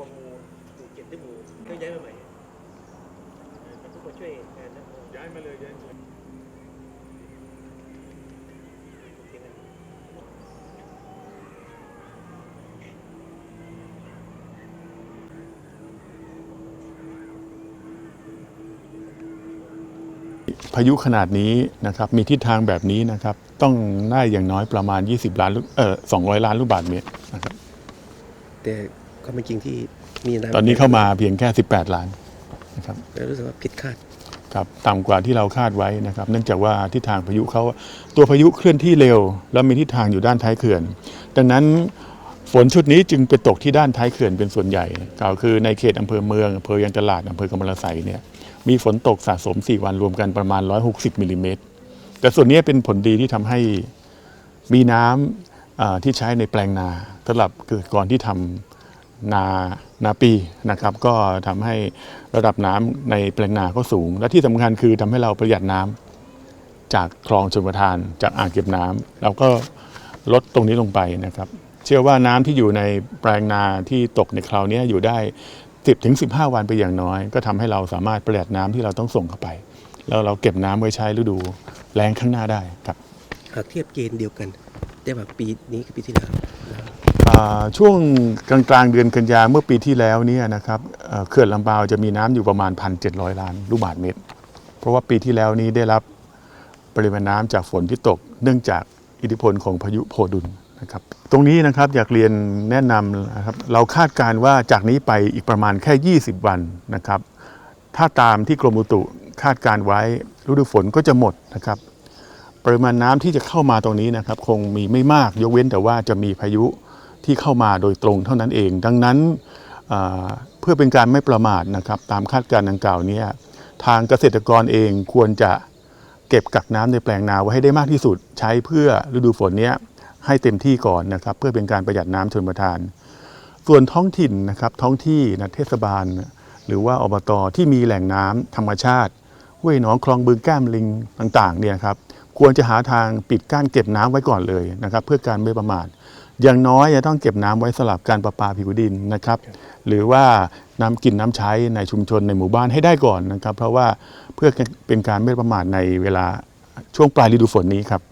กองงูถูกเก็บด้วยงูก็ย้ายมาใหม่เออทุกคนช่วยงานนะย้ายมาเลยย้ายมาเลยพายุขนาดนี้นะครับมีทิศทางแบบนี้นะครับ ต้องได้อย่างน้อยประมาณ 20 ล้านลูกเอ่อ200 ล้านลูกบาศก์เมตรนะครับ แต่ ความเป็นจริงที่มีำตอนนี้เข้ามาเพียงแค่ 18 ล้านนะครับแล้วรู้สึกว่าผิดคาดครับต่ำกว่าที่เราคาดไว้นะครับ เนื่องจากว่าทิศทางพายุเขาตัวพายุเคลื่อนที่เร็ว แล้วมีทิศทางอยู่ด้านท้ายเขื่อน ดังนั้นฝนชุดนี้จึงไปตกที่ด้านท้ายเขื่อนเป็นส่วนใหญ่กล่าวคือในเขตอำเภอเมืองอำเภอยางตลาดอำเภอกำมะละไสเนี่ยมีฝนตกสะสม 4 วันรวมกันประมาณ 160มิลลิเมตรแต่ส่วนนี้เป็นผลดีที่ทำให้มีน้ำอ่าที่ใช้ในแปลงนาสำหรับเกิดก่อนที่ทำ นานาปีนะครับ ก็ทำให้ระดับน้ำในแปลงนาก็สูง และที่สำคัญคือทำให้เราประหยัดน้ำจากคลองชลประทานจากอ่างเก็บน้ำเราก็ลดตรงนี้ลงไปนะครับ เชื่อว่าน้ำที่อยู่ในแปลงนาที่ตกในคราวนี้อยู่ได้ 10ถึง15 วันไปอย่างน้อย ก็ทำให้เราสามารถประหยัดน้ำที่เราต้องส่งเข้าไป แล้วเราเก็บน้ำไว้ใช้ฤดูแล้งข้างหน้าได้ครับหากเทียบเกณฑ์เดียวกันได้แบบปีนี้กับปีที่แล้ว ช่วงกลางกลางๆเดือนกันยาเมื่อปีที่แล้วเนี่ยนะครับเขื่อนลำปาวจะมีน้ำอยู่ประมาณ 1,700 ล้านลูกบาศก์เมตร เพราะว่าปีที่แล้วนี้ได้รับปริมาณน้ำจากฝนที่ตก เนื่องจากอิทธิพลของพายุโพดุลนะครับตรงนี้นะครับอยากเรียนแนะนำนะครับเราคาดการณ์ว่าจากนี้ไปอีกประมาณแค่ 20 วันนะครับ ถ้าตามที่กรมอุตุคาดการไว้ฤดูฝนก็จะหมดนะครับ ปริมาณน้ำที่จะเข้ามาตรงนี้นะครับ คงมีไม่มากยกเว้นแต่ว่าจะมีพายุ ที่เข้ามาโดยตรงเท่านั้นเอง ดังนั้นเพื่อเป็นการไม่ประมาทนะครับตามคาดการณ์ดังกล่าวนี้ทางเกษตรกรเองควรจะเก็บกักน้ำในแปลงนาไว้ให้ได้มากที่สุด ใช้เพื่อฤดูฝนนี้ให้เต็มที่ก่อนนะครับ เพื่อเป็นการประหยัดน้ำชนประทาน ส่วนท้องถิ่นนะครับท้องที่นะเทศบาล หรือว่าอบตที่มีแหล่งน้ำธรรมชาติห้วยหนองคลองบึงแก้มลิงต่างๆเนี่ยครับควรจะหาทางปิดกั้นเก็บน้ำไว้ก่อนเลยนะครับ เพื่อการไม่ประมาท อย่างน้อยจะต้องเก็บน้ำไว้สลับการประปาผิวดินนะครับ หรือว่าน้ำกินน้ำใช้ในชุมชนในหมู่บ้านให้ได้ก่อนนะครับ เพราะว่าเพื่อเป็นการไม่ประมาทในเวลาช่วงปลายฤดูฝนนี้ครับ